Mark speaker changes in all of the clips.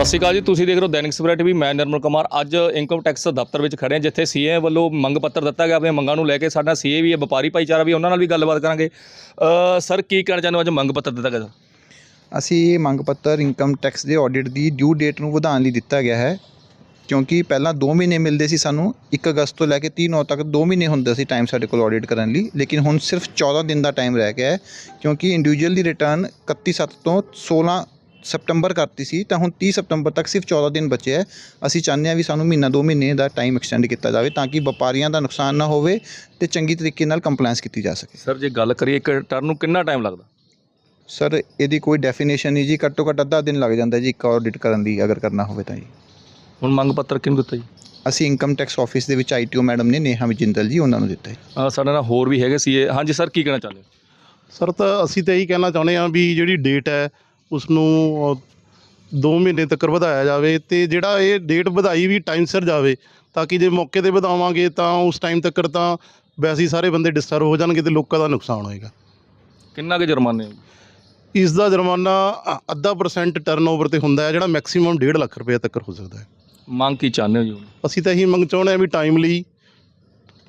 Speaker 1: ਸਤਿ ਸ਼੍ਰੀ ਅਕਾਲ ਜੀ, ਤੁਸੀਂ ਦੇਖ ਰਹੇ ਹੋ ਦੈਨਿਕ ਸਵੇਰਾ ਟੀਵੀ, ਮੈਂ ਨਿਰਮਲ ਕੁਮਾਰ। ਅੱਜ ਇਨਕਮ ਟੈਕਸ ਦਫ਼ਤਰ ਵਿੱਚ ਖੜੇ ਹਾਂ, ਜਿੱਥੇ ਸੀਏ ਵੱਲੋਂ ਮੰਗ ਪੱਤਰ ਦਿੱਤਾ ਗਿਆ, ਆਪਣੀਆਂ ਮੰਗਾਂ ਨੂੰ ਲੈ ਕੇ ਸਾਡਾ ਸੀਏ ਵੀ ਹੈ, ਵਪਾਰੀ ਭਾਈਚਾਰਾ ਵੀ ਉਹਨਾਂ ਨਾਲ ਵੀ ਗੱਲਬਾਤ ਕਰਾਂਗੇ। ਸਰ, ਕੀ ਕਹਿਣਾ ਚਾਹੁੰਦੇ ਹੋ? ਅੱਜ ਮੰਗ ਪੱਤਰ ਦਿੱਤਾ ਗਿਆ
Speaker 2: ਅਸੀਂ ਮੰਗ ਪੱਤਰ ਇਨਕਮ ਟੈਕਸ ਦੇ ਆਡਿਟ ਦੀ ਡਿਊ ਡੇਟ ਨੂੰ ਵਧਾਉਣ ਲਈ ਦਿੱਤਾ ਗਿਆ ਹੈ, ਕਿਉਂਕਿ ਪਹਿਲਾਂ 2 ਮਹੀਨੇ ਮਿਲਦੇ ਸੀ ਸਾਨੂੰ 1 ਅਗਸਤ ਤੋਂ ਲੈ ਕੇ 30 ਨੌ ਤੱਕ 2 ਮਹੀਨੇ ਹੁੰਦੇ ਸੀ ਟਾਈਮ ਸਾਡੇ ਕੋਲ ਆਡਿਟ ਕਰਨ ਲਈ, ਲੇਕਿਨ ਹੁਣ ਸਿਰਫ 14 ਦਿਨ ਦਾ ਟਾਈਮ ਰਹਿ ਗਿਆ ਹੈ, ਕਿਉਂਕਿ ਇੰਡੀਵਿਜੂਅਲ ਦੀ ਰਿਟਰਨ 31 ਸੱਤ ਤੋਂ 16 ਸਪਟੰਬਰ ਕਰਤੀ ਸੀ ਤਾਂ ਹੁਣ 30 ਸਪਟੰਬਰ ਤੱਕ ਸਿਰਫ 14 ਦਿਨ ਬਚੇ ਹੈ। ਅਸੀਂ ਚਾਹੁੰਦੇ ਹਾਂ ਵੀ ਸਾਨੂੰ ਮਹੀਨਾ 2 ਮਹੀਨੇ ਦਾ ਟਾਈਮ ਐਕਸਟੈਂਡ ਕੀਤਾ ਜਾਵੇ ਤਾਂ ਕਿ ਵਪਾਰੀਆਂ ਦਾ ਨੁਕਸਾਨ ਨਾ ਹੋਵੇ ਤੇ ਚੰਗੀ ਤਰੀਕੇ ਨਾਲ ਕੰਪਲਾਈਂਸ ਕੀਤੀ ਜਾ ਸਕੇ।
Speaker 1: ਸਰ ਜੇ ਗੱਲ ਕਰੀਏ ਇੱਕ ਟਰਨ ਨੂੰ ਕਿੰਨਾ ਟਾਈਮ ਲੱਗਦਾ?
Speaker 2: ਸਰ ਇਹਦੀ ਕੋਈ ਡੈਫੀਨੇਸ਼ਨ ਨਹੀਂ ਜੀ ਘੱਟੋ ਘੱਟ ਅੱਧਾ ਦਿਨ ਲੱਗ ਜਾਂਦਾ ਜੀ ਇੱਕ ਆਡਿਟ ਕਰਨ ਦੀ ਅਗਰ ਕਰਨਾ ਹੋਵੇ ਤਾਂ ਜੀ।
Speaker 1: ਹੁਣ ਮੰਗ ਪੱਤਰ ਕਿਹਨੂੰ ਦਿੱਤਾ ਜੀ?
Speaker 2: ਅਸੀਂ ਇਨਕਮ ਟੈਕਸ ਆਫਿਸ ਦੇ ਵਿੱਚ ਆਈਟੀਓ ਮੈਡਮ ਨੇ ਨੇਹਾ ਵਿਜਿੰਦਲ ਜੀ ਉਹਨਾਂ ਨੂੰ ਦਿੱਤਾ
Speaker 1: ਅ, ਸਾਡੇ ਨਾਲ ਹੋਰ ਵੀ ਹੈਗੇ ਸੀਏ ਹਾਂਜੀ ਸਰ ਕੀ ਕਹਿਣਾ ਚਾਹੁੰਦੇ ਹੋ?
Speaker 3: ਸਰ ਤਾਂ ਅਸੀਂ ਤਾਂ ਇਹੀ ਕਹਿਣਾ ਚਾਹੁੰਦੇ ਹਾਂ ਵੀ ਜਿਹੜੀ ਡੇਟ ਹੈ ਉਸ ਨੂੰ 2 ਮਹੀਨੇ ਤੱਕ ਵਧਾਇਆ ਜਾਵੇ ਤੇ ਜਿਹੜਾ ਇਹ ਡੇਟ ਵਧਾਈ ਵੀ ਟਾਈਮ ਸਿਰ ਜਾਵੇ ਤਾਂ ਕਿ ਜੇ ਮੌਕੇ ਤੇ ਵਧਾਵਾਂਗੇ ਤਾਂ ਉਸ ਟਾਈਮ ਤੱਕ ਤਾਂ ਵੈਸੇ ਹੀ ਸਾਰੇ ਬੰਦੇ ਡਿਸਟਰਬ ਹੋ ਜਾਣਗੇ ਤੇ ਲੋਕਾਂ ਦਾ ਨੁਕਸਾਨ ਹੋਏਗਾ
Speaker 1: ਕਿੰਨਾ ਕੁ ਜੁਰਮਾਨੇ ਹੋ?
Speaker 3: ਇਸ ਦਾ ਜੁਰਮਾਨਾ ਅੱਧਾ ਪਰਸੈਂਟ ਟਰਨਓਵਰ ਤੇ ਹੁੰਦਾ ਹੈ ਜਿਹੜਾ ਮੈਕਸਿਮਮ 1.5 ਲੱਖ ਰੁਪਏ ਤੱਕ ਹੋ ਸਕਦਾ ਹੈ
Speaker 1: ਮੰਗ ਕੀ ਚਾਹੁੰਦੇ ਹੋ ਜੀ?
Speaker 3: ਅਸੀਂ ਤਾਂ ਇਹੀ ਮੰਗ ਚਾਹੁੰਦੇ ਹਾਂ ਵੀ ਟਾਈਮਲੀ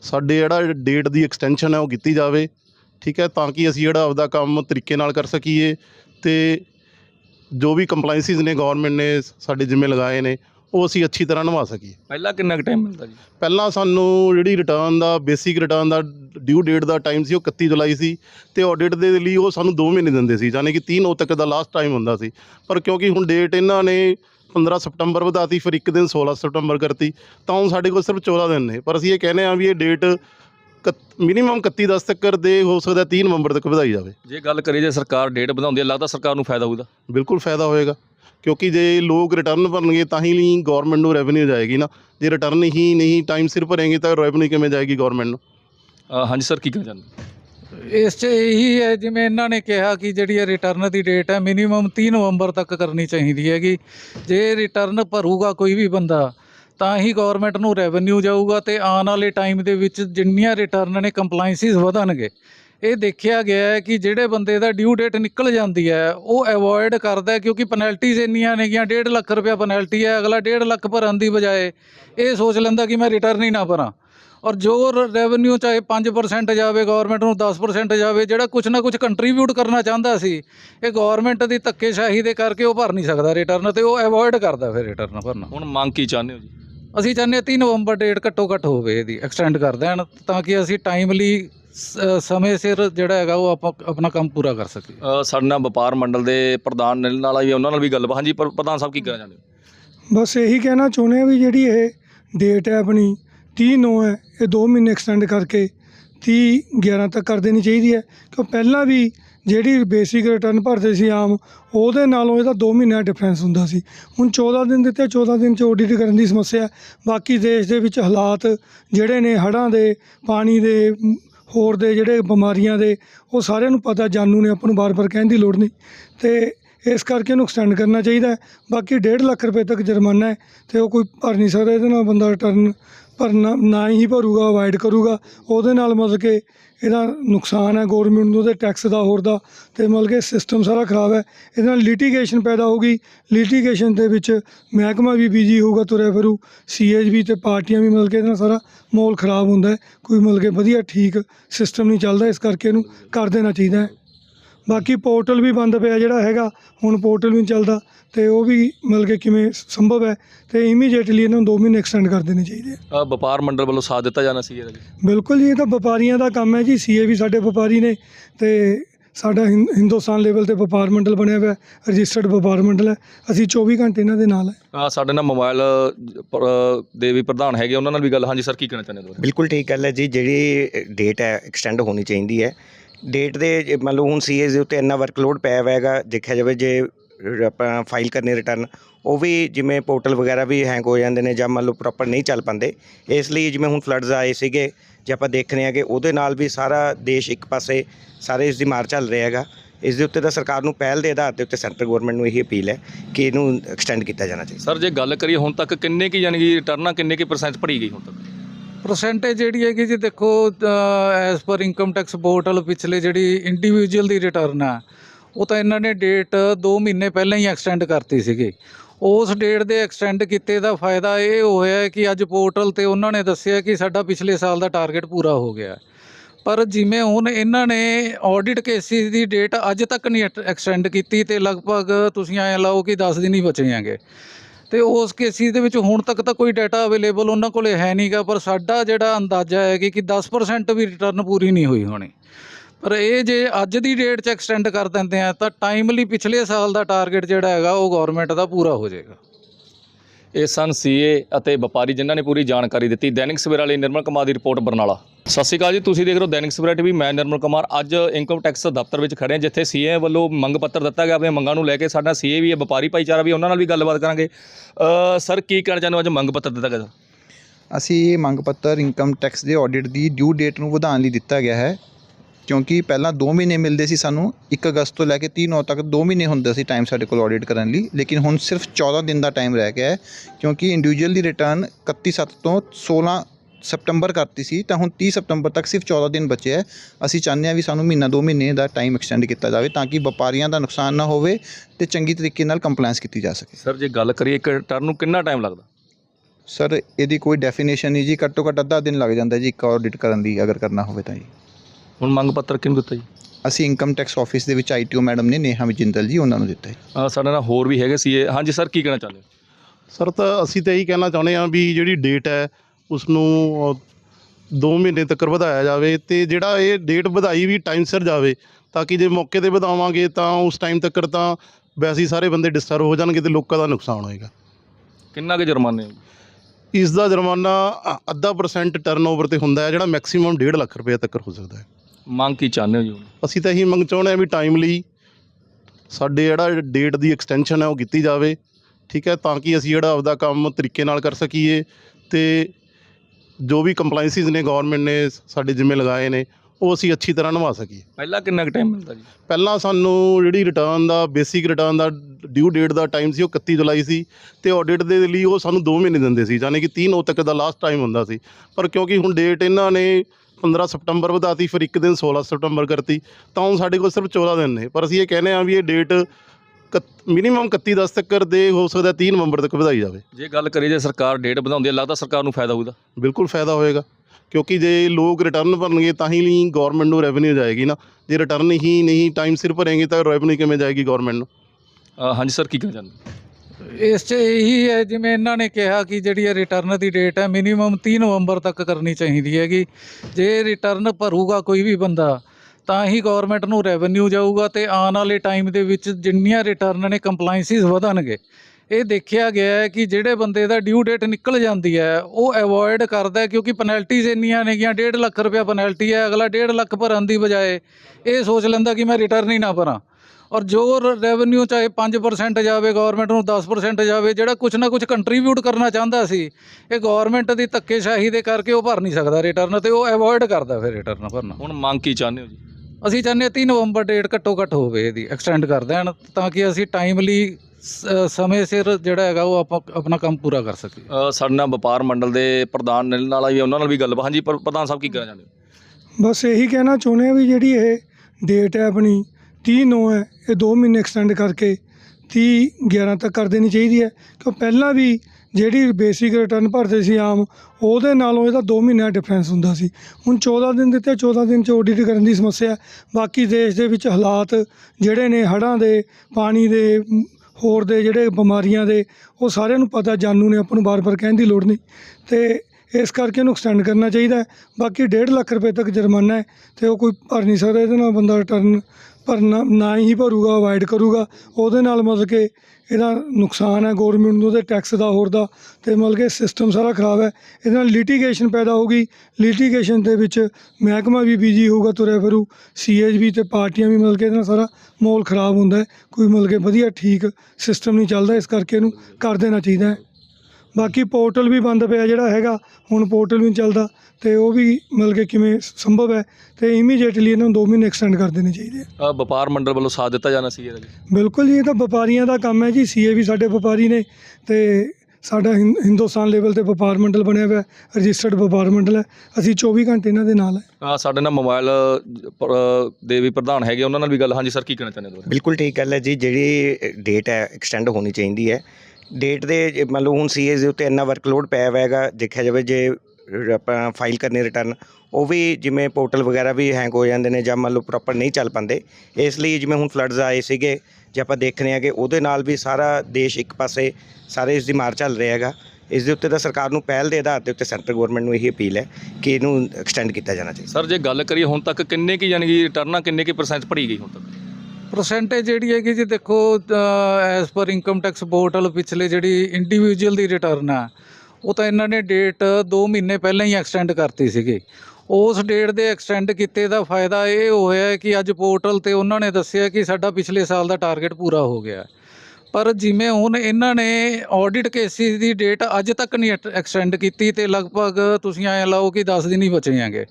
Speaker 3: ਸਾਡੇ ਜਿਹੜਾ ਡੇਟ ਦੀ ਐਕਸਟੈਂਸ਼ਨ ਹੈ ਉਹ ਕੀਤੀ ਜਾਵੇ ਠੀਕ ਹੈ ਤਾਂ ਕਿ ਅਸੀਂ ਜਿਹੜਾ ਆਪਦਾ ਕੰਮ ਤਰੀਕੇ ਨਾਲ ਕਰ ਸਕੀਏ ਤੇ ਜੋ ਵੀ ਕੰਪਲਾਈਂਸਿਸ ਨੇ ਗਵਰਨਮੈਂਟ ਨੇ ਸਾਡੇ ਜਿੰਮੇ ਲਗਾਏ ਨੇ ਉਹ ਅਸੀਂ ਅੱਛੀ ਤਰ੍ਹਾਂ ਨਿਭਾ ਸਕੀਏ।
Speaker 1: ਪਹਿਲਾਂ ਕਿੰਨਾ ਕੁ ਟਾਈਮ ਮਿਲਦਾ ਜੀ?
Speaker 3: ਪਹਿਲਾਂ ਸਾਨੂੰ ਜਿਹੜੀ ਰਿਟਰਨ ਦਾ ਬੇਸਿਕ ਰਿਟਰਨ ਦਾ ਡਿਊ ਡੇਟ ਦਾ ਟਾਈਮ ਸੀ ਉਹ 31 ਜੁਲਾਈ ਸੀ ਤੇ ਆਡਿਟ ਦੇ ਲਈ ਉਹ ਸਾਨੂੰ 2 ਮਹੀਨੇ ਦਿੰਦੇ ਸੀ ਯਾਨੀ ਕਿ 3 ਨੌ ਤੱਕ ਦਾ ਲਾਸਟ ਟਾਈਮ ਹੁੰਦਾ ਸੀ। ਪਰ ਕਿਉਂਕਿ ਹੁਣ ਡੇਟ ਇਹਨਾਂ ਨੇ 15 ਸਪਟੰਬਰ ਵਧਾਤੀ ਫਿਰ ਇੱਕ ਦਿਨ 16 ਸਪਟੰਬਰ ਕਰਤੀ ਤਾਂ ਹੁਣ ਸਾਡੇ ਕੋਲ ਸਿਰਫ 14 ਦਿਨ ਨੇ। ਪਰ ਅਸੀਂ ਇਹ ਕਹਿੰਦੇ ਹਾਂ ਵੀ ਇਹ ਡੇਟ ਮਿਨੀਮਮ 31 ਦਸ ਤੱਕ ਦੇ ਹੋ ਸਕਦਾ 30 ਨਵੰਬਰ ਤੱਕ ਵਧਾਈ ਜਾਵੇ।
Speaker 1: ਜੇ ਗੱਲ ਕਰੀਏ ਜੇ ਸਰਕਾਰ ਡੇਟ ਵਧਾਉਂਦੀ ਹੈ ਲੱਗਦਾ ਸਰਕਾਰ ਨੂੰ ਫਾਇਦਾ ਹੋਊਗਾ।
Speaker 3: ਬਿਲਕੁਲ ਫਾਇਦਾ ਹੋਏਗਾ ਕਿਉਂਕਿ ਜੇ ਲੋਕ ਰਿਟਰਨ ਭਰਨਗੇ ਤਾਂ ਹੀ ਨਹੀਂ ਗਵਰਨਮੈਂਟ ਨੂੰ ਰੈਵਨਿਊ ਜਾਏਗੀ ਨਾ। ਜੇ ਰਿਟਰਨ ਹੀ ਨਹੀਂ ਟਾਈਮ ਸਿਰ ਭਰੇਂਗੇ ਤਾਂ ਰੈਵਨਿਊ ਕਿਵੇਂ ਜਾਏਗੀ ਗਵਰਨਮੈਂਟ ਨੂੰ?
Speaker 1: ਹਾਂਜੀ ਸਰ ਕੀ ਕਹਿਣਾ ਚਾਹੁੰਦੇ
Speaker 4: ਇਸ 'ਚ ਇਹੀ ਹੈ ਜਿਵੇਂ ਇਹਨਾਂ ਨੇ ਕਿਹਾ ਕਿ ਜਿਹੜੀ ਇਹ ਰਿਟਰਨ ਦੀ ਡੇਟ ਹੈ ਮਿਨੀਮਮ 30 ਨਵੰਬਰ ਤੱਕ ਕਰਨੀ ਚਾਹੀਦੀ ਹੈਗੀ। ਜੇ ਰਿਟਰਨ ਭਰੂਗਾ ਕੋਈ ਵੀ ਬੰਦਾ ਤਾਂ ਹੀ ਗਵਰਨਮੈਂਟ ਨੂੰ ਰੈਵਨਿਊ ਜਾਊਗਾ ਤੇ ਆਉਣ ਵਾਲੇ ਟਾਈਮ ਦੇ ਵਿੱਚ ਜਿੰਨੀਆਂ ਰਿਟਰਨ ਨੇ ਕੰਪਲਾਈਂਸਿਸ ਵਧਣਗੇ। ਇਹ ਦੇਖਿਆ ਗਿਆ ਹੈ ਕਿ ਜਿਹੜੇ ਬੰਦੇ ਦਾ ਡਿਊ ਡੇਟ ਨਿਕਲ ਜਾਂਦੀ ਹੈ, ਉਹ ਅਵੋਇਡ ਕਰਦਾ ਕਿਉਂਕਿ ਪੈਨਲਟੀਜ਼ ਇੰਨੀਆਂ ਨੇਗੀਆਂ 1.5 ਲੱਖ ਰੁਪਇਆ ਪੈਨਲਟੀ ਹੈ, ਅਗਲਾ 1.5 ਲੱਖ ਭਰਨ ਦੀ ਬਜਾਏ ਇਹ ਸੋਚ ਲੈਂਦਾ ਕਿ ਮੈਂ ਰਿਟਰਨ ਹੀ ਨਾ ਭਰਾਂ। ਔਰ ਜੋ ਰੈਵਨਿਊ ਚਾਹੇ 5% ਜਾਵੇ ਗਵਰਨਮੈਂਟ ਨੂੰ 10% ਜਾਵੇ, ਜਿਹੜਾ ਕੁਝ ਨਾ ਕੁਝ ਕੰਟਰੀਬਿਊਟ ਕਰਨਾ ਚਾਹੁੰਦਾ ਸੀ, ਇਹ ਗਵਰਨਮੈਂਟ ਦੀ ਧੱਕੇਸ਼ਾਹੀ ਦੇ ਕਰਕੇ ਉਹ ਭਰ ਨਹੀਂ ਸਕਦਾ ਰਿਟਰਨ ਤੇ ਉਹ ਅਵੋਇਡ ਕਰਦਾ ਫਿਰ ਰਿਟਰਨ ਭਰਨਾ।
Speaker 1: ਹੁਣ ਮੰਗ ਕੀ ਚਾਹੁੰਦੇ ਹੋ ਜੀ?
Speaker 4: ਅਸੀਂ ਚਾਹੁੰਦੇ ਹਾਂ 30 ਨਵੰਬਰ ਡੇਟ ਘੱਟੋ ਘੱਟ ਹੋਵੇ ਇਹਦੀ ਐਕਸਟੈਂਡ ਕਰ ਦੇਣ ਤਾਂ ਕਿ ਅਸੀਂ ਟਾਈਮਲੀ ਸਮੇਂ ਸਿਰ ਜਿਹੜਾ ਹੈਗਾ ਉਹ ਆਪਾਂ ਆਪਣਾ ਕੰਮ ਪੂਰਾ ਕਰ ਸਕੀਏ।
Speaker 1: ਸਾਡੇ ਨਾਲ ਵਪਾਰ ਮੰਡਲ ਦੇ ਪ੍ਰਧਾਨ ਨੇ ਨਾਲ ਵੀ ਉਹਨਾਂ ਨਾਲ ਵੀ ਗੱਲਬਾਤ ਹਾਂਜੀ ਪਰ ਪ੍ਰਧਾਨ ਸਾਹਿਬ ਕੀ ਕਹਿਣਾ ਚਾਹੁੰਦੇ
Speaker 5: ਬਸ ਇਹੀ ਕਹਿਣਾ ਚਾਹੁੰਦੇ ਆ ਵੀ ਜਿਹੜੀ ਇਹ ਡੇਟ ਹੈ ਆਪਣੀ 30 ਨੌ ਹੈ ਇਹ 2 ਮਹੀਨੇ ਐਕਸਟੈਂਡ ਕਰਕੇ 30 11 ਤੱਕ ਕਰ ਦੇਣੀ ਚਾਹੀਦੀ ਹੈ ਕਿਉਂ ਪਹਿਲਾਂ ਵੀ ਜਿਹੜੀ ਬੇਸਿਕ ਰਿਟਰਨ ਭਰਦੇ ਸੀ ਆਮ, ਉਹਦੇ ਨਾਲੋਂ ਇਹਦਾ 2 ਮਹੀਨਿਆਂ ਡਿਫਰੈਂਸ ਹੁੰਦਾ ਸੀ। ਹੁਣ 14 ਦਿਨ ਦਿੱਤੇ 14 ਦਿਨ ਚ ਆਡਿਟ ਕਰਨ ਦੀ ਸਮੱਸਿਆ ਬਾਕੀ ਦੇਸ਼ ਦੇ ਵਿੱਚ ਹਾਲਾਤ ਜਿਹੜੇ ਨੇ, ਹੜ੍ਹਾਂ ਦੇ, ਪਾਣੀ ਦੇ, ਹੋਰ ਦੇ ਜਿਹੜੇ ਬਿਮਾਰੀਆਂ ਦੇ, ਉਹ ਸਾਰਿਆਂ ਨੂੰ ਪਤਾ ਜਾਨੂ ਨੇ, ਆਪਾਂ ਨੂੰ ਬਾਰ-ਬਾਰ ਕਹਿਣ ਦੀ ਲੋੜ ਨਹੀਂ। ਤੇ ਇਸ ਕਰਕੇ ਇਹਨੂੰ ਐਕਸਟੈਂਡ ਕਰਨਾ ਚਾਹੀਦਾ ਬਾਕੀ 1.5 ਲੱਖ ਰੁਪਏ ਤੱਕ ਜੁਰਮਾਨਾ ਹੈ ਤੇ ਉਹ ਕੋਈ ਭਰ ਨਹੀਂ ਸਕਦਾ। ਇਹਦੇ ਨਾਲ ਬੰਦਾ ਰਿਟਰਨ ਭਰਨਾ, ਨਾ ਹੀ ਭਰੂਗਾ ਅਵਾਇਡ ਕਰੂਗਾ। ਉਹਦੇ ਨਾਲ ਮਤਲਬ ਕਿ ਇਹਦਾ ਨੁਕਸਾਨ ਹੈ ਗੌਰਮੈਂਟ ਨੂੰ ਉਹਦੇ ਟੈਕਸ ਦਾ ਹੋਰ ਦਾ ਤੇ ਮਤਲਬ ਕਿ ਸਿਸਟਮ ਸਾਰਾ ਖਰਾਬ ਹੈ। ਇਹਦੇ ਨਾਲ ਲਿਟੀਗੇਸ਼ਨ ਪੈਦਾ ਹੋਊਗੀ ਲਿਟੀਗੇਸ਼ਨ ਦੇ ਵਿੱਚ ਮਹਿਕਮਾ ਵੀ ਬਿਜ਼ੀ ਹੋਊਗਾ, ਤੁਰਿਆ ਫਿਰੂ। ਸੀਐਚਬੀ ਤੇ ਪਾਰਟੀਆਂ ਵੀ ਮਤਲਬ ਕਿ ਇਹਦੇ ਨਾਲ ਸਾਰਾ ਮਾਹੌਲ ਖਰਾਬ ਹੁੰਦਾ ਹੈ। ਕੋਈ ਮਤਲਬ ਕਿ ਵਧੀਆ ਠੀਕ ਸਿਸਟਮ ਨਹੀਂ ਚੱਲਦਾ, ਇਸ ਕਰਕੇ ਇਹਨੂੰ ਕਰ ਦੇਣਾ ਚਾਹੀਦਾ ਹੈ। ਬਾਕੀ ਪੋਰਟਲ ਵੀ ਬੰਦ ਪਿਆ ਜਿਹੜਾ ਹੈਗਾ, ਹੁਣ ਪੋਰਟਲ ਵੀ ਨਹੀਂ ਚੱਲਦਾ। ਤੇ ਉਹ ਵੀ ਮਤਲਬ ਕਿ ਕਿਵੇਂ ਸੰਭਵ ਹੈ ਤੇ ਇਮੀਡੀਏਟਲੀ ਇਹਨਾਂ ਨੂੰ 2 ਮਹੀਨੇ ਐਕਸਟੈਂਡ ਕਰ ਦੇਣੇ ਚਾਹੀਦੇ ਆ।
Speaker 1: ਅ, ਵਪਾਰ ਮੰਡਲ ਵੱਲੋਂ ਸਾਥ ਦਿੱਤਾ ਜਾਣਾ ਸੀ ਇਹਦਾ ਜੀ?
Speaker 5: ਬਿਲਕੁਲ ਜੀ ਇਹ ਤਾਂ ਵਪਾਰੀਆਂ ਦਾ ਕੰਮ ਹੈ ਜੀ ਸੀਏ ਵੀ ਸਾਡੇ ਵਪਾਰੀ ਨੇ ਤੇ ਸਾਡਾ ਹਿੰ- ਹਿੰਦੁਸਤਾਨ ਲੈਵਲ ਤੇ ਵਪਾਰ ਮੰਡਲ ਬਣਿਆ ਹੋਇਆ ਰਜਿਸਟਰਡ ਵਪਾਰ ਮੰਡਲ ਹੈ। ਅਸੀਂ 24 ਘੰਟੇ ਇਹਨਾਂ ਦੇ ਨਾਲ ਹੈ।
Speaker 1: ਅ, ਸਾਡੇ ਨਾਲ ਮੋਬਾਈਲ ਅ, ਦੇ ਵੀ ਪ੍ਰਧਾਨ ਹੈਗੇ ਉਹਨਾਂ ਨਾਲ ਵੀ ਗੱਲ ਹਾਂਜੀ ਸਰ ਕੀ ਕਹਿਣਾ ਚਾਹੁੰਦੇ ਹੋ
Speaker 6: ਬਿਲਕੁਲ ਠੀਕ ਗੱਲ ਹੈ ਜੀ ਜਿਹੜੀ ਡੇਟ ਹੈ ਐਕਸਟੈਂਡ ਹੋਣੀ ਚਾਹੀਦੀ ਹੈ। ਡੇਟ ਦੇ ਜੇ ਮੰਨ ਲਓ ਹੁਣ ਸੀਏਜ਼ ਦੇ ਉੱਤੇ ਇੰਨਾ ਵਰਕਲੋਡ ਪਿਆ ਹੋਇਆ ਹੈਗਾ ਦੇਖਿਆ ਜਾਵੇ ਜੇ ਆਪਾਂ ਫਾਈਲ ਕਰਨੀ ਰਿਟਰਨ ਉਹ ਵੀ ਜਿਵੇਂ ਪੋਰਟਲ ਵਗੈਰਾ ਵੀ ਹੈਂਗ ਹੋ ਜਾਂਦੇ ਨੇ ਜਾਂ ਮੰਨ ਲਓ ਪ੍ਰੋਪਰ ਨਹੀਂ ਚੱਲ ਪਾਉਂਦੇ ਇਸ ਲਈ ਜਿਵੇਂ ਹੁਣ ਫਲੱਡਸ ਆਏ ਸੀਗੇ ਜੇ ਆਪਾਂ ਦੇਖਨੇ ਆ ਕਿ ਉਹਦੇ ਨਾਲ ਵੀ ਸਾਰਾ ਦੇਸ਼ ਇੱਕ ਪਾਸੇ ਸਾਰੇ ਇਸ ਦੀ ਮਾਰ ਚੱਲ ਰਿਹਾ ਹੈਗਾ ਇਸ ਦੇ ਉੱਤੇ ਤਾਂ ਸਰਕਾਰ ਨੂੰ ਪਹਿਲ ਦੇ ਆਧਾਰ ਦੇ ਉੱਤੇ ਸੈਂਟਰ ਗਵਰਨਮੈਂਟ ਨੂੰ ਇਹੀ ਅਪੀਲ ਹੈ ਕਿ ਇਹਨੂੰ ਐਕਸਟੈਂਡ ਕੀਤਾ ਜਾਣਾ ਚਾਹੀਦਾ।
Speaker 1: ਸਰ ਜੇ ਗੱਲ ਕਰੀਏ ਹੁਣ ਤੱਕ ਕਿੰਨੇ ਕੀ ਯਾਨੀ ਕਿ ਰਿਟਰਨਾਂ ਕਿੰਨੇ ਕੀ ਪਰਸੈਂਟ ਭਰੀ ਗਈ ਹੁਣ ਤੱਕ?
Speaker 4: ਪਰਸੈਂਟੇਜ ਜਿਹੜੀ ਹੈਗੀ ਜੀ ਦੇਖੋ as per income tax portal ਪਿਛਲੇ ਜਿਹੜੀ ਇੰਡੀਵਿਜੂਅਲ ਦੀ ਰਿਟਰਨ ਆ ਉਹ ਤਾਂ ਇਹਨਾਂ ਨੇ ਡੇਟ 2 ਮਹੀਨੇ ਪਹਿਲਾਂ ਹੀ ਐਕਸਟੈਂਡ ਕਰਤੀ ਸੀਗੀ। ਉਸ ਡੇਟ ਦੇ ਐਕਸਟੈਂਡ ਕੀਤੇ ਦਾ ਫਾਇਦਾ ਇਹ ਹੋਇਆ ਕਿ ਅੱਜ ਪੋਰਟਲ ਤੇ ਉਹਨਾਂ ਨੇ ਦੱਸਿਆ ਕਿ ਸਾਡਾ ਪਿਛਲੇ ਸਾਲ ਦਾ ਟਾਰਗੇਟ ਪੂਰਾ ਹੋ ਗਿਆ। ਪਰ ਜਿਵੇਂ ਹੁਣ ਇਹਨਾਂ ਨੇ ਆਡਿਟ ਕੇਸਿਸ ਦੀ ਡੇਟ ਅੱਜ ਤੱਕ ਨਹੀਂ ਐਕਸਟੈਂਡ ਕੀਤੀ ਤੇ ਲਗਭਗ ਤੁਸੀਂ ਐਂ ਲਾਓ ਕਿ 10 ਦਿਨ ਹੀ ਬਚੇ ਹੈਗੇ। ਤੇ ਉਸ ਕੇਸਿਸ ਦੇ ਵਿੱਚ ਹੁਣ ਤੱਕ ਤਾਂ ਕੋਈ ਡਾਟਾ ਅਵੇਲੇਬਲ ਉਹਨਾਂ ਕੋਲੇ ਹੈ ਨਹੀਂਗਾ ਪਰ ਸਾਡਾ ਜਿਹੜਾ ਅੰਦਾਜ਼ਾ ਹੈ ਕਿ 10% ਵੀ ਰਿਟਰਨ ਪੂਰੀ ਨਹੀਂ ਹੋਈ ਹੋਣੀ। ਪਰ ਇਹ ਜੇ ਅੱਜ ਦੀ ਡੇਟ 'ਚ ਐਕਸਟੈਂਡ ਕਰ ਦਿੰਦੇ ਆ ਤਾਂ ਟਾਈਮਲੀ ਪਿਛਲੇ ਸਾਲ ਦਾ ਟਾਰਗੇਟ ਜਿਹੜਾ ਹੈਗਾ ਉਹ ਗਵਰਨਮੈਂਟ ਦਾ ਪੂਰਾ ਹੋ ਜਾਏਗਾ।
Speaker 1: ਇਹ ਸਨ ਸੀਏ ਅਤੇ ਵਪਾਰੀ ਜਿਨ੍ਹਾਂ ਨੇ ਪੂਰੀ ਜਾਣਕਾਰੀ ਦਿੱਤੀ। ਦੈਨਿਕ ਸਵੇਰਾ ਲਈ ਨਿਰਮਲ ਕੁਮਾਰ ਦੀ ਰਿਪੋਰਟ ਬਰਨਾਲਾ। ਸਤਿ ਸ਼੍ਰੀ ਅਕਾਲ ਜੀ ਤੁਸੀਂ ਦੇਖ ਰਹੇ ਹੋ ਦੈਨਿਕ ਸਵੇਰਾ ਟੀਵੀ। ਮੈਂ ਨਿਰਮਲ ਕੁਮਾਰ। ਅੱਜ ਇਨਕਮ ਟੈਕਸ ਦਫ਼ਤਰ ਵਿੱਚ ਖੜੇ ਹਾਂ ਜਿੱਥੇ ਸੀਏ ਵੱਲੋਂ ਮੰਗ ਪੱਤਰ ਦਿੱਤਾ ਗਿਆ। ਆਪਣੀਆਂ ਮੰਗਾਂ ਨੂੰ ਲੈ ਕੇ ਸਾਡਾ ਸੀਏ ਵੀ ਹੈ ਵਪਾਰੀ ਭਾਈਚਾਰਾ ਵੀ ਉਹਨਾਂ ਨਾਲ ਵੀ ਗੱਲਬਾਤ ਕਰਾਂਗੇ। ਅ, ਸਰ ਕੀ ਕਹਿਣਾ ਚਾਹੁੰਦੇ ਅੱਜ ਮੰਗ ਪੱਤਰ ਦਿੱਤਾ ਗਿਆ
Speaker 2: ਅਸੀਂ ਇਹ ਮੰਗ ਪੱਤਰ ਇਨਕਮ ਟੈਕਸ ਦੇ ਆਡਿਟ ਦੀ ਡਿਊ ਡੇਟ ਨੂੰ ਵਧਾਉਣ ਲਈ ਦਿੱਤਾ ਗਿਆ ਹੈ। ਕਿਉਂਕਿ ਪਹਿਲਾਂ 2 ਮਹੀਨੇ ਮਿਲਦੇ ਸੀ ਸਾਨੂੰ 1 ਅਗਸਤ ਤੋਂ ਲੈ ਕੇ 30 ਨੌ ਤੱਕ 2 ਮਹੀਨੇ ਹੁੰਦਾ ਸੀ ਟਾਈਮ ਸਾਡੇ ਕੋਲ ਆਡਿਟ ਕਰਨ ਲਈ ਲੇਕਿਨ ਹੁਣ ਸਿਰਫ 14 ਦਿਨ ਦਾ ਟਾਈਮ ਰਹਿ ਗਿਆ ਹੈ ਕਿਉਂਕਿ ਇੰਡੀਵਿਜੂਅਲ ਦੀ ਰਿਟਰਨ 31 ਸੱਤ ਤੋਂ 16 ਸਪਟੰਬਰ ਕਰਤੀ ਸੀ ਤਾਂ ਹੁਣ 30 ਸਪਟੰਬਰ ਤੱਕ ਸਿਰਫ 14 ਦਿਨ ਬਚੇ ਹੈ। ਅਸੀਂ ਚਾਹੁੰਦੇ ਹਾਂ ਵੀ ਸਾਨੂੰ ਮਹੀਨਾ 2 ਮਹੀਨੇ ਦਾ ਟਾਈਮ ਐਕਸਟੈਂਡ ਕੀਤਾ ਜਾਵੇ ਤਾਂ ਕਿ ਵਪਾਰੀਆਂ ਦਾ ਨੁਕਸਾਨ ਨਾ ਹੋਵੇ ਤੇ ਚੰਗੀ ਤਰੀਕੇ ਨਾਲ ਕੰਪਲਾਈਂਸ ਕੀਤੀ ਜਾ ਸਕੇ।
Speaker 1: ਸਰ ਜੇ ਗੱਲ ਕਰੀਏ ਇੱਕ ਟਰਨ ਨੂੰ ਕਿੰਨਾ ਟਾਈਮ ਲੱਗਦਾ?
Speaker 2: ਸਰ ਇਹਦੀ ਕੋਈ ਡੈਫੀਨੇਸ਼ਨ ਨਹੀਂ ਜੀ ਘੱਟੋ ਘੱਟ ਅੱਧਾ ਦਿਨ ਲੱਗ ਜਾਂਦਾ ਜੀ ਇੱਕ ਆਡਿਟ ਕਰਨ ਦੀ ਅਗਰ ਕਰਨਾ ਹੋਵੇ ਤਾਂ ਜੀ।
Speaker 1: ਹੁਣ ਮੰਗ ਪੱਤਰ ਕਿਹਨੂੰ ਦਿੱਤਾ ਜੀ?
Speaker 2: ਅਸੀਂ ਇਨਕਮ ਟੈਕਸ ਆਫਿਸ ਦੇ ਵਿੱਚ ਆਈਟੀਓ ਮੈਡਮ ਨੇ ਨੇਹਾ ਵਿਜਿੰਦਲ ਜੀ ਉਹਨਾਂ ਨੂੰ ਦਿੱਤਾ ਹੈ
Speaker 1: ਅ, ਸਾਡੇ ਨਾਲ ਹੋਰ ਵੀ ਹੈਗੇ ਸੀਏ ਹਾਂਜੀ ਸਰ ਕੀ ਕਹਿਣਾ ਚਾਹੁੰਦੇ ਹੋ?
Speaker 3: ਸਰ ਤਾਂ ਅਸੀਂ ਤਾਂ ਇਹੀ ਕਹਿਣਾ ਚਾਹੁੰਦੇ ਹਾਂ ਵੀ ਜਿਹੜੀ ਡੇਟ ਹੈ ਉਸ ਨੂੰ 2 ਮਹੀਨੇ ਤੱਕ ਵਧਾਇਆ ਜਾਵੇ ਤੇ ਜਿਹੜਾ ਇਹ ਡੇਟ ਵਧਾਈ ਵੀ ਟਾਈਮ ਸਿਰ ਜਾਵੇ ਤਾਂ ਕਿ ਜੇ ਮੌਕੇ ਤੇ ਵਧਾਵਾਂਗੇ ਤਾਂ ਉਸ ਟਾਈਮ ਤੱਕ ਤਾਂ ਵੈਸੇ ਹੀ ਸਾਰੇ ਬੰਦੇ ਡਿਸਟਰਬ ਹੋ ਜਾਣਗੇ ਤੇ ਲੋਕਾਂ ਦਾ ਨੁਕਸਾਨ ਹੋਏਗਾ।
Speaker 1: ਕਿੰਨਾ ਕੁ ਜੁਰਮਾਨੇ ਹੋ?
Speaker 3: ਇਸ ਦਾ ਜੁਰਮਾਨਾ ਅ- ਅੱਧਾ ਪਰਸੈਂਟ ਟਰਨਓਵਰ ਤੇ ਹੁੰਦਾ ਹੈ ਜਿਹੜਾ ਮੈਕਸਿਮਮ 1.5 ਲੱਖ ਰੁਪਏ ਤੱਕ ਹੋ ਸਕਦਾ ਹੈ।
Speaker 1: ਮੰਗ ਕੀ ਚਾਹੁੰਦੇ ਹੋ ਜੀ ਹੁਣ?
Speaker 3: ਅਸੀਂ ਤਾਂ ਇਹੀ ਮੰਗ ਚਾਹੁੰਦੇ ਹਾਂ ਵੀ ਟਾਈਮਲੀ ਸਾਡੇ ਜਿਹੜਾ ਡੇਟ ਦੀ ਐਕਸਟੈਂਸ਼ਨ ਹੈ ਉਹ ਕੀਤੀ ਜਾਵੇ ਠੀਕ ਹੈ ਤਾਂ ਕਿ ਅਸੀਂ ਜਿਹੜਾ ਆਪਦਾ ਕੰਮ ਤਰੀਕੇ ਨਾਲ ਕਰ ਸਕੀਏ ਤੇ ਜੋ ਵੀ ਕੰਪਲਾਈਂਸਿਸ ਨੇ ਗਵਰਨਮੈਂਟ ਨੇ ਸਾਡੇ ਜਿੰਮੇ ਲਗਾਏ ਨੇ ਉਹ ਅਸੀਂ ਅੱਛੀ ਤਰ੍ਹਾਂ ਨਿਭਾ ਸਕੀਏ।
Speaker 1: ਪਹਿਲਾਂ ਕਿੰਨਾ ਕੁ ਟਾਈਮ ਮਿਲਦਾ ਜੀ?
Speaker 3: ਪਹਿਲਾਂ ਸਾਨੂੰ ਜਿਹੜੀ ਰਿਟਰਨ ਦਾ ਬੇਸਿਕ ਰਿਟਰਨ ਦਾ ਡਿਊ ਡੇਟ ਦਾ ਟਾਈਮ ਸੀ ਉਹ 31 ਜੁਲਾਈ ਸੀ ਤੇ ਆਡਿਟ ਦੇ ਲਈ ਉਹ ਸਾਨੂੰ 2 ਮਹੀਨੇ ਦਿੰਦੇ ਸੀ ਯਾਨੀ ਕਿ 3 ਨੌ ਤੱਕ ਦਾ ਲਾਸਟ ਟਾਈਮ ਹੁੰਦਾ ਸੀ। ਪਰ ਕਿਉਂਕਿ ਹੁਣ ਡੇਟ ਇਹਨਾਂ ਨੇ 15 ਸਪਟੰਬਰ ਵਧਾਤੀ ਫਿਰ ਇੱਕ ਦਿਨ 16 ਸਪਟੰਬਰ ਕਰਤੀ। ਤਾਂ ਹੁਣ ਸਾਡੇ ਕੋਲ ਸਿਰਫ 14 ਦਿਨ ਨੇ। ਪਰ ਅਸੀਂ ਇਹ ਕਹਿੰਦੇ ਹਾਂ ਵੀ ਇਹ ਡੇਟ ਮਿਨੀਮਮ 31 ਦਸ ਤੱਕ ਦੇ ਹੋ ਸਕਦਾ 30 ਨਵੰਬਰ ਤੱਕ ਵਧਾਈ ਜਾਵੇ।
Speaker 1: ਜੇ ਗੱਲ ਕਰੀਏ ਜੇ ਸਰਕਾਰ ਡੇਟ ਵਧਾਉਂਦੀ ਹੈ ਲੱਗਦਾ ਸਰਕਾਰ ਨੂੰ ਫਾਇਦਾ ਹੋਊਗਾ।
Speaker 3: ਬਿਲਕੁਲ ਫਾਇਦਾ ਹੋਏਗਾ। ਕਿਉਂਕਿ ਜੇ ਲੋਕ ਰਿਟਰਨ ਭਰਨਗੇ ਤਾਂ ਹੀ ਨਹੀਂ ਗਵਰਨਮੈਂਟ ਨੂੰ ਰੈਵਨਿਊ ਜਾਏਗੀ ਨਾ। ਜੇ ਰਿਟਰਨ ਹੀ ਨਹੀਂ ਟਾਈਮ ਸਿਰ ਭਰੇਂਗੇ ਤਾਂ ਰੈਵਨਿਊ ਕਿਵੇਂ ਜਾਏਗੀ ਗਵਰਨਮੈਂਟ ਨੂੰ?
Speaker 1: ਹਾਂਜੀ ਸਰ ਕੀ ਕਹਿਣਾ ਚਾਹੁੰਦੇ
Speaker 4: ਇਸ 'ਚ ਇਹੀ ਹੈ ਜਿਵੇਂ ਇਹਨਾਂ ਨੇ ਕਿਹਾ ਕਿ ਜਿਹੜੀ ਇਹ ਰਿਟਰਨ ਦੀ ਡੇਟ ਹੈ ਮਿਨੀਮਮ 30 ਨਵੰਬਰ ਤੱਕ ਕਰਨੀ ਚਾਹੀਦੀ ਹੈਗੀ। ਜੇ ਰਿਟਰਨ ਭਰੂਗਾ ਕੋਈ ਵੀ ਬੰਦਾ, ਤਾਂ ਹੀ ਗਵਰਨਮੈਂਟ ਨੂੰ ਰੈਵਨਿਊ ਜਾਊਗਾ ਤੇ ਆਉਣ ਵਾਲੇ ਟਾਈਮ ਦੇ ਵਿੱਚ ਜਿੰਨੀਆਂ ਰਿਟਰਨ ਨੇ ਕੰਪਲਾਈਂਸਿਸ ਵਧਣਗੇ। ਇਹ ਦੇਖਿਆ ਗਿਆ ਹੈ ਕਿ ਜਿਹੜੇ ਬੰਦੇ ਦਾ ਡਿਊ ਡੇਟ ਨਿਕਲ ਜਾਂਦੀ ਹੈ, ਉਹ ਅਵੋਇਡ ਕਰਦਾ ਕਿਉਂਕਿ ਪੈਨਲਟੀਜ਼ ਇੰਨੀਆਂ ਨੇਗੀਆਂ 1.5 ਲੱਖ ਰੁਪਇਆ ਪੈਨਲਟੀ ਹੈ, ਅਗਲਾ 1.5 ਲੱਖ ਭਰਨ ਦੀ ਬਜਾਏ ਇਹ ਸੋਚ ਲੈਂਦਾ ਕਿ ਮੈਂ ਰਿਟਰਨ ਹੀ ਨਾ ਭਰਾਂ। ਔਰ ਜੋ ਰੈਵਨਿਊ ਚਾਹੇ 5% ਜਾਵੇ ਗਵਰਨਮੈਂਟ ਨੂੰ 10% ਜਾਵੇ ਜਿਹੜਾ ਕੁਝ ਨਾ ਕੁਝ ਕੰਟਰੀਬਿਊਟ ਕਰਨਾ ਚਾਹੁੰਦਾ ਸੀ ਇਹ ਗਵਰਨਮੈਂਟ ਦੀ ਧੱਕੇਸ਼ਾਹੀ ਦੇ ਕਰਕੇ ਉਹ ਭਰ ਨਹੀਂ ਸਕਦਾ ਰਿਟਰਨ ਤੇ ਉਹ ਅਵੋਇਡ ਕਰਦਾ ਫਿਰ ਰਿਟਰਨ ਭਰਨਾ।
Speaker 1: ਹੁਣ ਮੰਗ ਕੀ ਚਾਹੁੰਦੇ ਹੋ ਜੀ?
Speaker 4: ਅਸੀਂ ਚਾਹੁੰਦੇ ਹਾਂ 3 ਨਵੰਬਰ ਡੇਟ ਘੱਟੋ ਘੱਟ ਹੋਵੇ ਇਹਦੀ ਐਕਸਟੈਂਡ ਕਰ ਦੇਣ ਤਾਂ ਕਿ ਅਸੀਂ ਟਾਈਮਲੀ ਸਮੇਂ ਸਿਰ ਜਿਹੜਾ ਹੈਗਾ ਉਹ ਆਪਾਂ ਆਪਣਾ ਕੰਮ ਪੂਰਾ ਕਰ ਸਕੀਏ।
Speaker 1: ਸਾਡੇ ਨਾਲ ਵਪਾਰ ਮੰਡਲ ਦੇ ਪ੍ਰਧਾਨ ਨਿਲ ਨਾਲ ਵੀ ਉਹਨਾਂ ਨਾਲ ਵੀ ਗੱਲਬਾਤ। ਹਾਂਜੀ ਪਰ- ਪ੍ਰਧਾਨ ਸਾਹਿਬ ਕੀ ਕਹਿਣਾ ਚਾਹੁੰਦੇ ਹੋ?
Speaker 5: ਬਸ ਇਹੀ ਕਹਿਣਾ ਚਾਹੁੰਦੇ ਆ ਵੀ ਜਿਹੜੀ ਇਹ ਡੇਟ ਹੈ ਆਪਣੀ 30 ਨੌ ਹੈ, ਇਹ 2 ਮਹੀਨੇ ਐਕਸਟੈਂਡ ਕਰਕੇ 30 11 ਤੱਕ ਕਰ ਦੇਣੀ ਚਾਹੀਦੀ ਹੈ, ਕਿਉਂ ਪਹਿਲਾਂ ਵੀ ਜਿਹੜੀ ਬੇਸਿਕ ਰਿਟਰਨ ਭਰਦੇ ਸੀ ਆਮ, ਉਹਦੇ ਨਾਲੋਂ ਇਹਦਾ 2 ਮਹੀਨਿਆਂ ਦਾ ਡਿਫਰੈਂਸ ਹੁੰਦਾ ਸੀ। ਹੁਣ 14 ਦਿਨ ਦਿੱਤੇ 14 ਦਿਨ ਚ ਆਡਿਟ ਕਰਨ ਦੀ ਸਮੱਸਿਆ ਬਾਕੀ ਦੇਸ਼ ਦੇ ਵਿੱਚ ਹਾਲਾਤ ਜਿਹੜੇ ਨੇ, ਹੜ੍ਹਾਂ ਦੇ, ਪਾਣੀ ਦੇ, ਹੋਰ ਦੇ ਜਿਹੜੇ ਬਿਮਾਰੀਆਂ ਦੇ, ਉਹ ਸਾਰਿਆਂ ਨੂੰ ਪਤਾ ਜਾਨੂ ਨੇ, ਆਪਾਂ ਨੂੰ ਬਾਰ-ਬਾਰ ਕਹਿਣ ਦੀ ਲੋੜ ਨਹੀਂ। ਤੇ ਇਸ ਕਰਕੇ ਇਹਨੂੰ ਐਕਸਟੈਂਡ ਕਰਨਾ ਚਾਹੀਦਾ ਬਾਕੀ 1.5 ਲੱਖ ਰੁਪਏ ਤੱਕ ਜੁਰਮਾਨਾ ਹੈ, ਤੇ ਉਹ ਕੋਈ ਭਰ ਨਹੀਂ ਸਕਦਾ, ਇਹਦੇ ਨਾਲ ਬੰਦਾ ਰਿਟਰਨ ਭਰਨਾ ਨਾ ਹੀ ਭਰੂਗਾ ਅਵਾਇਡ ਕਰੂਗਾ। ਉਹਦੇ ਨਾਲ ਮਤਲਬ ਕਿ ਇਹਦਾ ਨੁਕਸਾਨ ਹੈ ਗੌਰਮੈਂਟ ਨੂੰ ਉਹਦੇ ਟੈਕਸ ਦਾ ਹੋਰ ਦਾ ਤੇ ਮਤਲਬ ਕਿ ਸਿਸਟਮ ਸਾਰਾ ਖਰਾਬ ਹੈ। ਇਹਦੇ ਨਾਲ ਲਿਟੀਗੇਸ਼ਨ ਪੈਦਾ ਹੋਊਗੀ ਲਿਟੀਗੇਸ਼ਨ ਦੇ ਵਿੱਚ ਮਹਿਕਮਾ ਵੀ ਬਿਜ਼ੀ ਹੋਊਗਾ, ਤੁਰਿਆ ਫਿਰੂ। ਸੀਐਚ ਵੀ ਤੇ ਪਾਰਟੀਆਂ ਵੀ ਮਤਲਬ ਕਿ ਇਹਦੇ ਨਾਲ ਸਾਰਾ ਮਾਹੌਲ ਖਰਾਬ ਹੁੰਦਾ ਕੋਈ ਮਤਲਬ ਕਿ ਵਧੀਆ ਠੀਕ ਸਿਸਟਮ ਨਹੀਂ ਚੱਲਦਾ ਇਸ ਕਰਕੇ ਇਹਨੂੰ ਕਰ ਦੇਣਾ ਚਾਹੀਦਾ ਹੈ। ਬਾਕੀ ਪੋਰਟਲ ਵੀ ਬੰਦ ਪਿਆ ਜਿਹੜਾ ਹੈਗਾ ਹੁਣ ਪੋਰਟਲ ਵੀ ਨਹੀਂ ਚੱਲਦਾ ਤੇ ਉਹ ਵੀ ਮਤਲਬ ਕਿ ਕਿਵੇਂ ਸੰਭਵ ਹੈ ਤੇ ਇਮੀਡੀਏਟਲੀ ਇਹਨਾਂ ਨੂੰ 2 ਮਹੀਨੇ ਐਕਸਟੈਂਡ ਕਰ ਦੇਣੇ ਚਾਹੀਦੇ ਆ।
Speaker 1: ਅ, ਵਪਾਰ ਮੰਡਲ ਵੱਲੋਂ ਸਾਥ ਦਿੱਤਾ ਜਾਣਾ ਸੀ ਇਹਦਾ ਜੀ
Speaker 5: ਬਿਲਕੁਲ ਜੀ ਇਹ ਤਾਂ ਵਪਾਰੀਆਂ ਦਾ ਕੰਮ ਹੈ ਜੀ ਸੀਏ ਵੀ ਸਾਡੇ ਵਪਾਰੀ ਨੇ ਤੇ ਸਾਡਾ ਹਿੰ- ਹਿੰਦੁਸਤਾਨ ਲੈਵਲ ਤੇ ਵਪਾਰ ਮੰਡਲ ਬਣਿਆ ਹੋਇਆ ਰਜਿਸਟਰਡ ਵਪਾਰ ਮੰਡਲ ਹੈ ਅਸੀਂ 24 ਘੰਟੇ ਇਹਨਾਂ ਦੇ ਨਾਲ ਹੈ।
Speaker 1: ਅ, ਸਾਡੇ ਨਾਲ ਮੋਬਾਈਲ ਅ, ਦੇ ਵੀ ਪ੍ਰਧਾਨ ਹੈਗੇ ਉਹਨਾਂ ਨਾਲ ਵੀ ਗੱਲ ਹਾਂਜੀ ਸਰ ਕੀ ਕਹਿਣਾ ਚਾਹੁੰਦੇ ਹੋ ਤੁਸੀਂ?
Speaker 6: ਬਿਲਕੁਲ ਠੀਕ ਗੱਲ ਹੈ ਜੀ ਜਿਹੜੀ ਡੇਟ ਹੈ ਐਕਸਟੈਂਡ ਹੋਣੀ ਚਾਹੀਦੀ ਹੈ। ਡੇਟ ਦੇ, ਜੇ ਮੰਨ ਲਓ ਹੁਣ ਸੀਏ ਦੇ ਉੱਤੇ ਇੰਨਾ ਵਰਕਲੋਡ ਪਿਆ ਹੋਇਆ ਹੈਗਾ, ਦੇਖਿਆ ਜਾਵੇ ਜੇ ਆਪਾਂ ਫਾਈਲ ਕਰਨੀ ਰਿਟਰਨ ਉਹ ਵੀ ਜਿਵੇਂ ਪੋਰਟਲ ਵਗੈਰਾ ਵੀ ਹੈਂਗ ਹੋ ਜਾਂਦੇ ਨੇ ਜਾਂ ਮੰਨ ਲਓ ਪ੍ਰੋਪਰ ਨਹੀਂ ਚੱਲ ਪਾਉਂਦੇ। ਇਸ ਲਈ ਜਿਵੇਂ ਹੁਣ ਫਲੱਡਸ ਆਏ ਸੀਗੇ, ਜੇ ਆਪਾਂ ਦੇਖਨੇ ਹਾਂ ਕਿ ਉਹਦੇ ਨਾਲ ਵੀ ਸਾਰਾ ਦੇਸ਼ ਇੱਕ ਪਾਸੇ, ਸਾਰੇ ਇਸ ਦੀ ਮਾਰ ਚੱਲ ਰਿਹਾ ਹੈਗਾ। ਇਸ ਦੇ ਉੱਤੇ ਤਾਂ ਸਰਕਾਰ ਨੂੰ ਪਹਿਲ ਦੇ ਆਧਾਰ ਦੇ ਉੱਤੇ ਸੈਂਟਰ ਗਵਰਨਮੈਂਟ ਨੂੰ ਇਹੀ ਅਪੀਲ ਹੈ ਕਿ ਇਹਨੂੰ ਐਕਸਟੈਂਡ ਕੀਤਾ ਜਾਣਾ ਚਾਹੀਦਾ।
Speaker 1: ਸਰ ਜੇ ਗੱਲ ਕਰੀਏ ਹੁਣ ਤੱਕ ਕਿੰਨੇ ਕੀ ਯਾਨੀ ਕਿ ਰਿਟਰਨਾਂ ਕਿੰਨੇ ਕੀ ਪਰਸੈਂਟ ਭਰੀ ਗਈ ਹੁਣ ਤੱਕ?
Speaker 4: ਪਰਸੈਂਟੇਜ ਜਿਹੜੀ ਹੈਗੀ ਜੀ ਦੇਖੋ as per income tax portal ਪਿਛਲੇ ਜਿਹੜੀ ਇੰਡੀਵਿਜੂਅਲ ਦੀ ਰਿਟਰਨ ਆ, ਉਹ ਤਾਂ ਇਹਨਾਂ ਨੇ ਡੇਟ 2 ਮਹੀਨੇ ਪਹਿਲਾਂ ਹੀ ਐਕਸਟੈਂਡ ਕਰਤੀ ਸੀਗੀ। ਉਸ ਡੇਟ ਦੇ ਐਕਸਟੈਂਡ ਕੀਤੇ ਦਾ ਫਾਇਦਾ ਇਹ ਹੋਇਆ ਕਿ ਅੱਜ ਪੋਰਟਲ ਤੇ ਉਹਨਾਂ ਨੇ ਦੱਸਿਆ ਕਿ ਸਾਡਾ ਪਿਛਲੇ ਸਾਲ ਦਾ ਟਾਰਗੇਟ ਪੂਰਾ ਹੋ ਗਿਆ। ਪਰ ਜਿਵੇਂ ਹੁਣ ਇਹਨਾਂ ਨੇ ਆਡਿਟ ਕੇਸਿਸ ਦੀ ਡੇਟ ਅੱਜ ਤੱਕ ਨਹੀਂ ਐਕਸਟੈਂਡ ਕੀਤੀ ਤੇ ਲਗਭਗ ਤੁਸੀਂ ਐਂ ਲਾਓ ਕਿ 10 ਦਿਨ ਹੀ ਬਚੇ ਹੈਗੇ।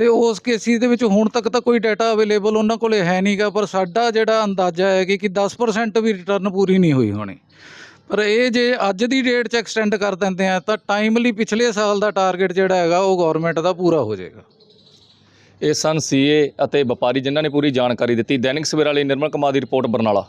Speaker 4: ਤੇ ਉਸ ਕੇਸਿਸ ਦੇ ਵਿੱਚ ਹੁਣ ਤੱਕ ਤਾਂ ਕੋਈ ਡਾਟਾ ਅਵੇਲੇਬਲ ਉਹਨਾਂ ਕੋਲੇ ਹੈ ਨਹੀਂਗਾ, ਪਰ ਸਾਡਾ ਜਿਹੜਾ ਅੰਦਾਜ਼ਾ ਹੈ ਕਿ 10% ਵੀ ਰਿਟਰਨ ਪੂਰੀ ਨਹੀਂ ਹੋਈ ਹੋਣੀ। ਪਰ ਇਹ ਜੇ ਅੱਜ ਦੀ ਡੇਟ 'ਚ ਐਕਸਟੈਂਡ ਕਰ ਦਿੰਦੇ ਆ, ਤਾਂ ਟਾਈਮਲੀ ਪਿਛਲੇ ਸਾਲ ਦਾ ਟਾਰਗੇਟ ਜਿਹੜਾ ਹੈਗਾ, ਉਹ ਗਵਰਨਮੈਂਟ ਦਾ ਪੂਰਾ ਹੋ ਜਾਏਗਾ।
Speaker 1: ਇਹ ਸਨ ਸੀਏ ਅਤੇ ਵਪਾਰੀ ਜਿਨ੍ਹਾਂ ਨੇ ਪੂਰੀ ਜਾਣਕਾਰੀ ਦਿੱਤੀ। ਦੈਨਿਕ ਸਵੇਰਾ ਲਈ ਨਿਰਮਲ ਕੁਮਾਰ ਦੀ ਰਿਪੋਰਟ ਬਰਨਾਲਾ।